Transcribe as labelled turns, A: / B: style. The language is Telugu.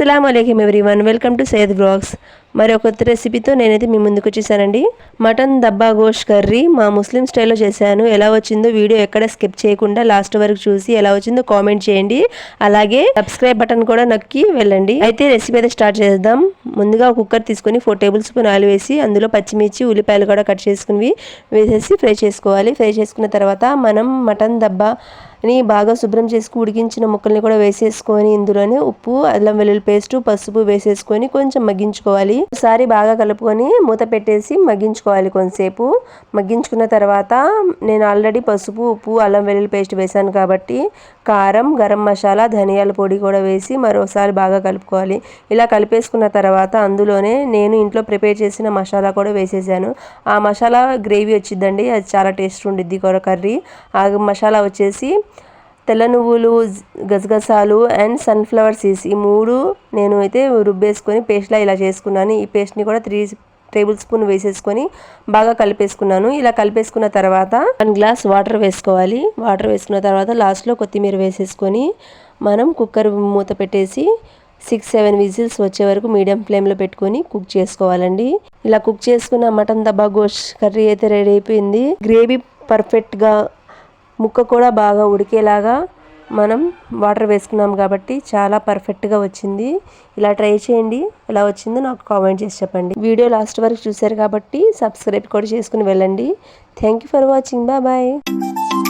A: అస్సలం అయికం one welcome to Syed blogs. మరి ఒక కొత్త రెసిపీతో నేనైతే మీ ముందుకు వచ్చేసానండి. మటన్ దబ్బా గోష్ కర్రీ మా ముస్లిం స్టైల్లో చేశాను. ఎలా వచ్చిందో వీడియో ఎక్కడ స్కిప్ చేయకుండా లాస్ట్ వరకు చూసి ఎలా వచ్చిందో కామెంట్ చేయండి. అలాగే సబ్స్క్రైబ్ బటన్ కూడా నొక్కి వెళ్ళండి. అయితే రెసిపీ అయితే స్టార్ట్ చేద్దాం. ముందుగా కుక్కర్ తీసుకొని ఫోర్ టేబుల్ స్పూన్ ఆయిల్ వేసి అందులో పచ్చిమిర్చి ఉల్లిపాయలు కూడా కట్ చేసుకుని వేసేసి ఫ్రై చేసుకోవాలి. ఫ్రై చేసుకున్న తర్వాత మనం మటన్ దబ్బా ని బాగా శుభ్రం చేసుకు ఉడికించిన ముక్కల్ని కూడా వేసేసుకొని ఇందులోనే ఉప్పు అల్లం వెల్లుల్లి పేస్ట్ పసుపు వేసేసుకొని కొంచెం మగ్గించుకోవాలి. ఒకసారి బాగా కలుపుకొని మూత పెట్టేసి మగ్గించుకోవాలి కొంతసేపు. మగ్గించుకున్న తర్వాత నేను ఆల్రెడీ పసుపు ఉప్పు అల్లం వెల్లుల్లి పేస్ట్ వేసాను కాబట్టి కారం గరం మసాలా ధనియాల పొడి కూడా వేసి మరోసారి బాగా కలుపుకోవాలి. ఇలా కలిపేసుకున్న తర్వాత అందులోనే నేను ఇంట్లో ప్రిపేర్ చేసిన మసాలా కూడా వేసేసాను. ఆ మసాలా గ్రేవీ వచ్చిందండి అది చాలా టేస్ట్ ఉండిద్ది కూర కర్రీ. ఆ మసాలా వచ్చేసి తెల్ల నువ్వులు గసగసాలు అండ్ సన్ఫ్లవర్ సీడ్స్ ఈ మూడు నేను అయితే రుబ్బేసుకొని పేస్ట్లా ఇలా చేసుకున్నాను. ఈ పేస్ట్ని కూడా త్రీ టేబుల్ స్పూన్ వేసేసుకొని బాగా కలిపేసుకున్నాను. ఇలా కలిపేసుకున్న తర్వాత వన్ గ్లాస్ వాటర్ వేసుకోవాలి. వాటర్ వేసుకున్న తర్వాత లాస్ట్లో కొత్తిమీర వేసేసుకొని మనం కుక్కర్ మూత పెట్టేసి సిక్స్ సెవెన్ విజిల్స్ వచ్చే వరకు మీడియం ఫ్లేమ్లో పెట్టుకొని కుక్ చేసుకోవాలండి. ఇలా కుక్ చేసుకున్న మటన్ దబ్బా గోష్ కర్రీ అయితే రెడీ అయిపోయింది. గ్రేవీ పర్ఫెక్ట్గా ముక్క కూడా బాగా ఉడికేలాగా మనం వాటర్ వేసుకున్నాం కాబట్టి చాలా పర్ఫెక్ట్గా వచ్చింది. ఇలా ట్రై చేయండి. ఎలా వచ్చిందో నాకు కామెంట్ చేసి చెప్పండి. వీడియో లాస్ట్ వరకు చూశారు కాబట్టి సబ్స్క్రైబ్ కూడా చేసుకుని వెళ్ళండి. Thank you for watching. Bye bye.